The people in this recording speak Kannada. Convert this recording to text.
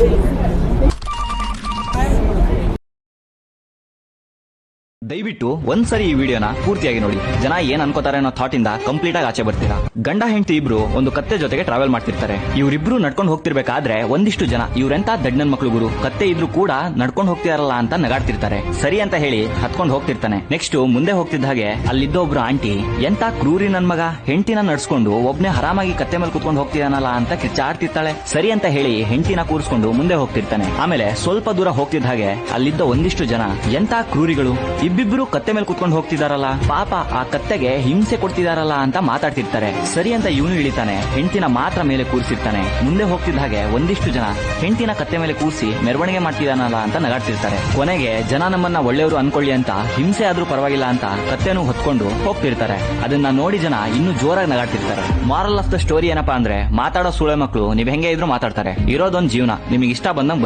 Amen. ದಯವಿಟ್ಟು ಒಂದ್ಸರಿ ಈ ವಿಡಿಯೋನ ಪೂರ್ತಿಯಾಗಿ ನೋಡಿ. ಜನ ಏನ್ ಅನ್ಕೋತಾರೆ ಅನ್ನೋ ಥಾಟ್ ಇಂದ ಕಂಪ್ಲೀಟ್ ಆಗಿ ಆಚೆ ಬರ್ತೀರಾ. ಗಂಡ, ಹೆಂಡತಿ ಇಬ್ರು ಒಂದು ಕತ್ತೆ ಜೊತೆಗೆ ಟ್ರಾವೆಲ್ ಮಾಡ್ತಿರ್ತಾರೆ. ಇವರಿಬ್ರು ನಡ್ಕೊಂಡು ಹೋಗ್ತಿರ್ಬೇಕಾದ್ರೆ ಒಂದಿಷ್ಟು ಜನ, ಇವ್ರೆಂತ ದಡ್ಡನ್ ಮಕ್ಳು ಗುರು, ಕತ್ತೆ ಇದ್ರು ಕೂಡ ನಡ್ಕೊಂಡು ಹೋಗ್ತಿರಲ್ಲ ಅಂತ ನಗಾಡ್ತಿರ್ತಾರೆ. ಸರಿ ಅಂತ ಹೇಳಿ ಹತ್ಕೊಂಡು ಹೋಗ್ತಿರ್ತಾನೆ. ನೆಕ್ಸ್ಟ್ ಮುಂದೆ ಹೋಗ್ತಿದ್ದ ಹಾಗೆ ಅಲ್ಲಿದ್ದ ಒಬ್ರು ಆಂಟಿ, ಎಂತ ಕ್ರೂರಿ ನನ್ ಮಗ? ಹೆಂಡತಿನ ನಡ್ಸ್ಕೊಂಡು ಒಬ್ನೇ ಹರಾಮಾಗಿ ಕತ್ತೆ ಮೇಲೆ ಕುತ್ಕೊಂಡು ಹೋಗ್ತಿದಾನಲ್ಲ ಅಂತ ಕಿಚ್ಚಾಡ್ತಿರ್ತಾಳೆ. ಸರಿ ಅಂತ ಹೇಳಿ ಹೆಂಡತಿನ ಕೂರಿಸ್ಕೊಂಡು ಮುಂದೆ ಹೋಗ್ತಿರ್ತಾನೆ. ಆಮೇಲೆ ಸ್ವಲ್ಪ ದೂರ ಹೋಗ್ತಿದ್ದ ಹಾಗೆ ಅಲ್ಲಿದ್ದ ಒಂದಿಷ್ಟು ಜನ, ಎಂತ ಕ್ರೂರಿಗಳು? ಇಬ್ಬಿಬ್ರು ಕತ್ತೆ ಮೇಲೆ ಕುತ್ಕೊಂಡು ಹೋಗ್ತಿದಾರಲ್ಲ, ಪಾಪ ಆ ಕತ್ತೆಗೆ ಹಿಂಸೆ ಕೊಡ್ತಿದಾರಲ್ಲ ಅಂತ ಮಾತಾಡ್ತಿರ್ತಾರೆ. ಸರಿ ಅಂತ ಇವನು ಇಳಿತಾನೆ, ಹೆಂಡತಿನ ಮಾತ್ರ ಮೇಲೆ ಕೂರಿಸಿರ್ತಾನೆ. ಮುಂದೆ ಹೋಗ್ತಿದ್ದ ಹಾಗೆ ಒಂದಿಷ್ಟು ಜನ ಹೆಂಡತಿನ ಕತ್ತೆ ಮೇಲೆ ಕೂರಿಸಿ ಮೆರವಣಿಗೆ ಮಾಡ್ತಿದಾನಲ್ಲ ಅಂತ ನಗಾಡ್ತಿರ್ತಾರೆ. ಕೊನೆಗೆ ಜನ ನಮ್ಮನ್ನ ಒಳ್ಳೆಯವರು ಅನ್ಕೊಳ್ಳಿ ಅಂತ, ಹಿಂಸೆ ಆದ್ರೂ ಪರವಾಗಿಲ್ಲ ಅಂತ ಕತ್ತೆನೂ ಹೊತ್ಕೊಂಡು ಹೋಗ್ತಿರ್ತಾರೆ. ಅದನ್ನ ನೋಡಿ ಜನ ಇನ್ನೂ ಜೋರಾಗಿ ನಗಾಡ್ತಿರ್ತಾರೆ. ಮಾರಲ್ ಆಫ್ ದ ಸ್ಟೋರಿ ಏನಪ್ಪಾ ಅಂದ್ರೆ, ಮಾತಾಡೋ ಸುಳೆ ಮಕ್ಕಳು ನೀವ್ ಹೆಂಗೆ ಇದ್ರು ಮಾತಾಡ್ತಾರೆ. ಇರೋದೊಂದ್ ಜೀವನ ನಿಮಗೆ ಇಷ್ಟ ಬಂದಂಗ್